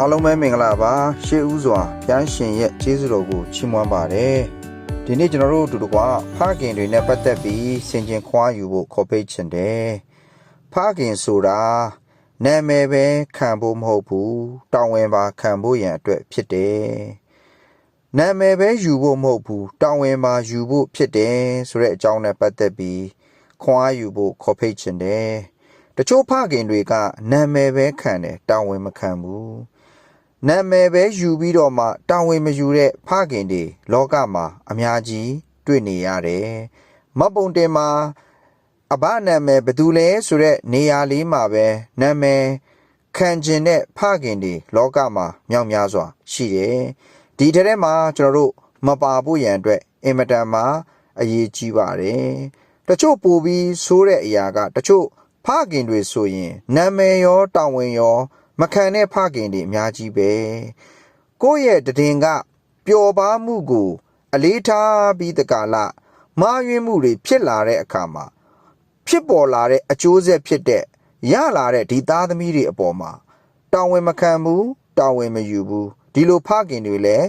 အားလုံးပဲမင်္ဂလာပါရှေးဦးစွာရမ်းရှင်ရဲ့ကျေးဇူးတော်ကိုချီးမွမ်းပါတယ်ဒီနေ့ကျွန်တော်တို့အတူတကွဖခင်တွေနဲ့ပတ်သက်ပြီးဆင်ခြင်ခွားယူဖို့ခေါ်ပိတ်ချင်တယ်ဖခင်ဆိုတာနာမည်ပဲခံဖို့မဟုတ်ဘူးတောင်းဝင်ပါခံဖို့ရန်အတွက်ဖြစ်တယ်နာမည်ပဲယူဖို့မဟုတ်ဘူးတောင်းဝင်ပါယူဖို့ဖြစ်တယ်ဆိုတဲ့အကြောင်းနဲ့ပတ်သက်ပြီးခွားယူဖို့ခေါ်ပိတ်ချင်တယ်တချို့ဖခင်တွေကနာမည်ပဲခံတယ်တောင်းဝင်မခံဘူး နာမည်ပဲယူပြီးတော့မှတောင်းဝင်မယူတဲ့ဖခင်တွေလောကမှာအများကြီးတွေ့နေရတယ်မတ်ပုံတင်မှာအဘနာမည်ဘယ်သူလဲဆိုတဲ့နေရာလေးမှာပဲနာမည်ခံကျင်တဲ့ဖခင်တွေလောကမှာမြောက်များစွာ ရှိတယ်ဒီထဲထဲမှာကျွန်တော်တို့မပါဖို့ရန်အတွက်အင်မတန်မှအရေးကြီးပါတယ်တချို့ပိုပြီးဆိုးတဲ့အရာက တချို့ဖခင်တွေဆိုရင်နာမည်ရောတာဝန်ရော မခံတဲ့ဖခင်တွေအများကြီးပဲကိုယ့်ရဲ့တည်င်ကပျော်ပါမှုကို အလေးထားပြီးတကလာမာယွင်းမှုတွေဖြစ်လာတဲ့အခါမှာဖြစ်ပေါ်လာတဲ့အကျိုးဆက်ဖြစ်တဲ့ရလာတဲ့ဒီသားသမီးတွေအပေါ်မှာတာဝန်မခံဘူးတာဝန်မယူဘူးဒီလိုဖခင်တွေလည်း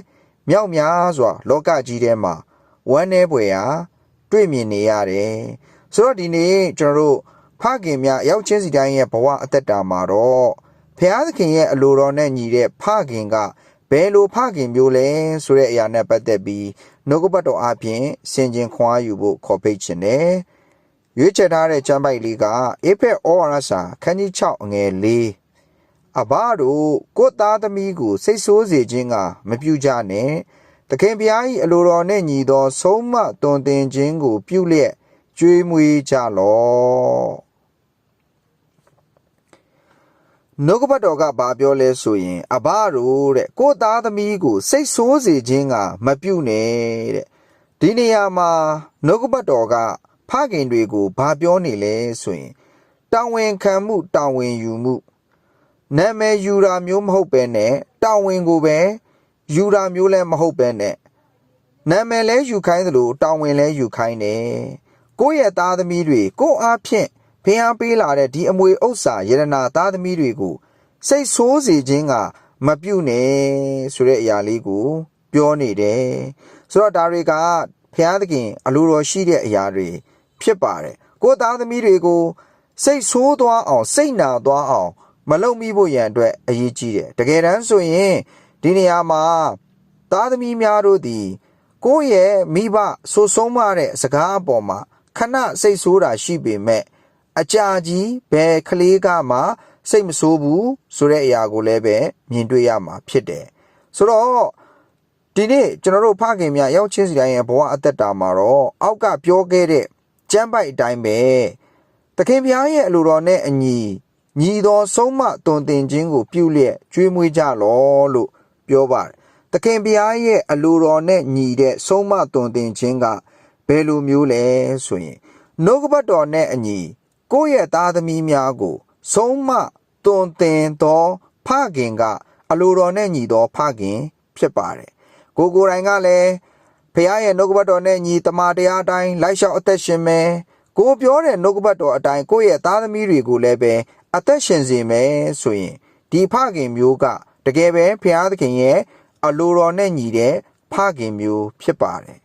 မြောက်များစွာ လောကကြီးထဲမှာဝမ်းနေပွေရာတွေ့မြင်နေရတယ်ဆိုတော့ဒီနေ့ကျွန်တော်တို့ဖခင်များရောက်ချင်းစီတိုင်းရဲ့ဘဝအသက်တာမှာတော့ ဖျားသခင်ရဲ့အလိုတော်နဲ့ညီတဲ့ဖခင်ကဘယ်လိုဖခင်မျိုးလဲဆိုတဲ့အရာနဲ့ပတ်သက်ပြီးနှုတ်ကပတ်တော်အပြင်စင်ကျင်ခွားယူဖို့ခေါ်ပိတ်ခြင်းတယ်ရွေးချယ်ထားတဲ့ကျမ်းပိုက်လေးကအေဖက်ဩဝါဒစာခန်းကြီး6အငယ်၄အဘတို့ကိုယ်သားသမီးကိုစိတ်ဆိုးစေခြင်းကမပြုကြနဲ့သခင်ဘုရား၏အလိုတော်နှင့်ညီသော ဆုံးမတွင်တင်ခြင်းကို ပြုလျက်ကြွေးမွေးကြလော့ နှုတ်ကပတ်တော်ကဘာပြောလဲဆိုရင် အဘတို့တဲ့ကိုယ်သားသမီးကို စိတ်ဆိုးစေခြင်းကမပြုနဲ့တဲ့ဒီနေရာမှာနှုတ်ကပတ်တော်ကဖခင်တွေကိုဘာပြောနေလဲဆိုရင်တာဝန်ခံမှုတာဝန်ယူမှုနာမည်ယူတာမျိုးမဟုတ်ပဲနဲ့တာဝန်ကိုပဲယူတာမျိုးလည်းမဟုတ်ပဲနဲ့နာမည်လဲယူခိုင်းသလိုတာဝန်လဲယူခိုင်းတယ်ကိုယ့်ရဲ့သားသမီးတွေကိုယ့်အားဖြင့် ဖျားပေးလာတဲ့ဒီအမွေဥစ္စာယရနာသားသမီးတွေကိုစိတ်ဆိုးစေခြင်းကမပြုတ်နဲ့ဆိုတဲ့အရာလေးကိုပြောနေတယ်ဆိုတော့ဒါတွေကဖျားသခင်အလိုတော်ရှိတဲ့အရာတွေဖြစ်ပါတယ်ကိုယ်သားသမီးတွေကိုစိတ်ဆိုးသွားအောင်စိတ်နာသွားအောင်မလုပ်မိဖို့ရန်အတွက်အရေးကြီးတယ်တကယ်တမ်းဆိုရင်ဒီနေရာမှာသားသမီးများတို့သည်ကိုယ့်ရဲ့မိဘဆိုဆုံးမတဲ့စကားအပေါ်မှာခဏစိတ်ဆိုးတာရှိပေမဲ့ အကြာကြီးဘယ်ကလေးကမှစိတ်မဆိုးဘူးဆိုတဲ့အရာကိုလည်းပဲမြင်တွေ့ရမှာဖြစ်တယ်ဆိုတော့ဒီနေ့ကျွန်တော်တို့ဖခင်များရောက်ချင်းစီတိုင်းရဲ့ဘဝအသက်တာမှာတော့အောက်ကပြောခဲ့တဲ့ကျမ်းပိုက်အတိုင်းပဲသခင်ဘုရားရဲ့အလိုတော်နဲ့အညီညီတော်ဆုံးမတွင်တင်ခြင်းကို ပြုလျက်ကျွေးမွေးကြလောလို့ပြောပါတယ်သခင်ဘုရားရဲ့အလိုတော်နဲ့ညီတဲ့ဆုံးမတွင်တင်ခြင်းကဘယ်လိုမျိုးလဲဆိုရင်နှုတ်ကပတ်တော်နဲ့အညီ ကိုယ့်ရဲ့သားသမီးများကို ဆုံးမတွင်တင်သောဖခင်က အလိုတော်နဲ့ညီသောဖခင် ဖြစ်ပါတယ်ကိုကိုယ်တိုင်ကလည်းဖခင်ရဲ့နှုတ်ကပတ်တော်နဲ့ညီတမန်တရားအတိုင်းလိုက်လျှောက်အသက်ရှင်မယ်ကိုပြောတဲ့နှုတ်ကပတ်တော်အတိုင်းကိုယ့်ရဲ့သားသမီးတွေကိုလည်းပဲအသက်ရှင်စေမယ်ဆိုရင်ဒီဖခင်မျိုးကတကယ်ပဲဖခင်သခင်ရဲ့အလိုတော်နဲ့ညီတဲ့ဖခင်မျိုးဖြစ်ပါတယ်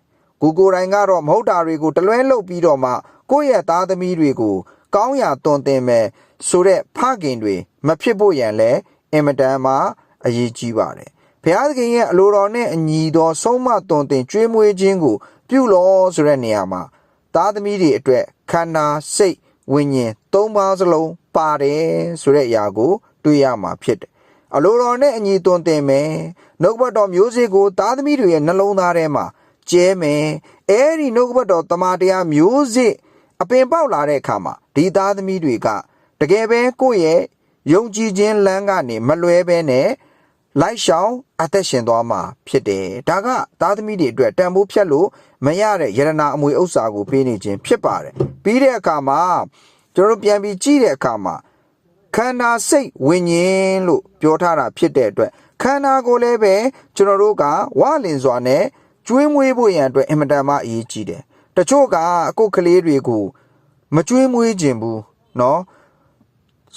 ကိုကိုယ်တိုင်ကတော့မဟုတ်တာတွေကိုတလွဲလုပ်ပြီးတော့မှကိုယ့်ရဲ့သားသမီးတွေကို ကောင်းရာတွင်တင်မယ်ဆိုတဲ့ဖခင်တွေမဖြစ်ဖို့ရန်လဲအင်မတန်မှအရေးကြီးပါတယ်ဘုရားသခင်ရဲ့အလိုတော်နဲ့အညီသောဆုံးမတွင်တင်ကျွေးမွေးခြင်းကို ပြုလို့ဆိုတဲ့နေရာမှာသားသမီးတွေအတွက်ခန္ဓာစိတ်ဝိညာဉ်သုံးပါးစလုံးပါတယ်ဆိုတဲ့အရာကို တွေ့ရမှာဖြစ်တယ်အလိုတော်နဲ့အညီတွင်တင်မယ်နှုတ်ဘတ်တော်မျိုးစေ့ကိုသားသမီးတွေရဲ့နှလုံးသားထဲမှာကျဲမယ်အဲဒီနှုတ်ဘတ်တော်တမန်တရားမျိုးစေ့ အပင်ပေါက်လာတဲ့အခါမှာဒီသားသမီးတွေကတကယ်ပဲကိုယ့်ရဲ့ယုံကြည်ခြင်းလမ်းကနေမလွဲဘဲနဲ့လိုက်ရှောင်အသက်ရှင်သွားမှာဖြစ်တယ်ဒါကသားသမီးတွေအတွက်တန်ဖိုးဖြတ်လို့မရတဲ့ယရနာအမွေဥစ္စာကိုပေးနေခြင်းဖြစ်ပါတယ်ပြီးတဲ့အခါမှာကျွန်တော်တို့ပြန်ပြီးကြည့်တဲ့အခါမှာခန္ဓာစိတ်ဝิญဉ်လို့ပြောထားတာဖြစ်တဲ့အတွက်ခန္ဓာကိုယ်လည်းပဲကျွန်တော်တို့ကဝလင်စွာနဲ့ကျွေးမွေးဖို့ရန်အတွက်အင်မတန်မှအရေးကြီးတယ် တချို့ကကိုယ်ကလေးတွေကိုမကျွေးမွေးခြင်းဘူးเนาะ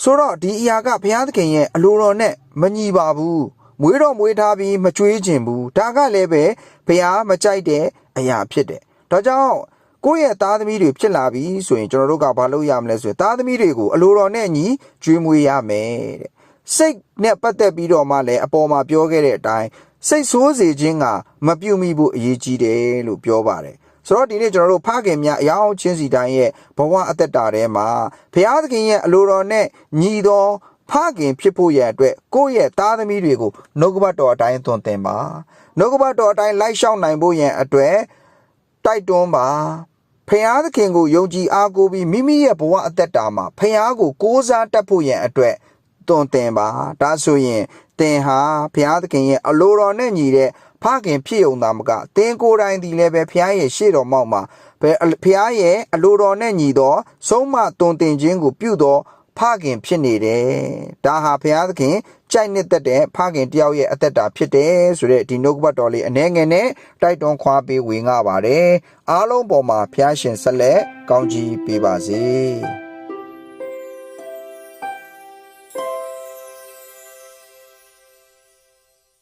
ဆိုတော့ဒီအရာကဘုရားသခင်ရဲ့အလိုတော်နဲ့မညီပါဘူး မွေးတော့မွေးထားပြီးမကြွေးခြင်းဘူးဒါကလည်းပဲဖះမကြိုက်တဲ့အရာဖြစ်တယ်ဒါကြောင့်ကိုယ့်ရဲ့သားသမီးတွေဖြစ်လာပြီဆိုရင်ကျွန်တော်တို့ကဘာလုပ်ရမလဲဆိုရင်သားသမီးတွေကိုအလိုတော်နဲ့ညီကျွေးမွေးရမယ်တဲ့စိတ်နဲ့ပတ်သက်ပြီးတော့မှလည်းအပေါ်မှာပြောခဲ့တဲ့အတိုင်းစိတ်ဆိုးစေခြင်းကမပြုတ်မိဖို့အရေးကြီးတယ်လို့ပြောပါတယ် ဆိုတော့ဒီနေ့ကျွန်တော်တို့ဖခင်များအယောင်ချင်းစီတိုင်းရဲ့ဘဝအသက်တာထဲမှာဘုရားသခင်ရဲ့အလိုတော်နဲ့ညီတော်ဖခင်ဖြစ်ဖို့ရန်အတွက်ကိုယ့်ရဲ့သားသမီးတွေကိုနှုတ်ကပတ်တော်အတိုင်းသွန်သင်ပါနှုတ်ကပတ်တော်အတိုင်းလိုက်ရှောက်နိုင်ဖို့ရန်အတွက်တိုက်တွန်းပါဖခင်သခင်ကိုယုံကြည်အားကိုးပြီးမိမိရဲ့ဘဝအသက်တာမှာဖခင်ကိုကိုးစားတတ်ဖို့ရန်အတွက်သွန်သင်ပါဒါဆိုရင် သင်ဟာဘုရားသခင်ရဲ့အလိုတော်နဲ့ညီတဲ့ဖခင်ဖြစ်ုံသာမကသင်ကိုယ်တိုင်ဒီလည်းပဲဘုရားရဲ့ရှေ့တော်မောက်မှာဘယ်ဘုရားရဲ့အလိုတော်နဲ့ညီသောဆုံးမသွန်သင်ခြင်းကိုပြုသောဖခင်ဖြစ်နေတယ်ဒါဟာဘုရားသခင်ကြိုက်နှစ်သက်တဲ့ဖခင်တယောက်ရဲ့အသက်တာဖြစ်တယ်ဆိုတဲ့ဒီနှုတ်ကပတ်တော်လေးအနှဲငယ်နဲ့တိုက်တွန်းခွာပေးဝင်ငါပါတယ်အားလုံးပေါ်မှာဘုရားရှင်ဆက်လက်ကောင်းချီးပေးပါစေ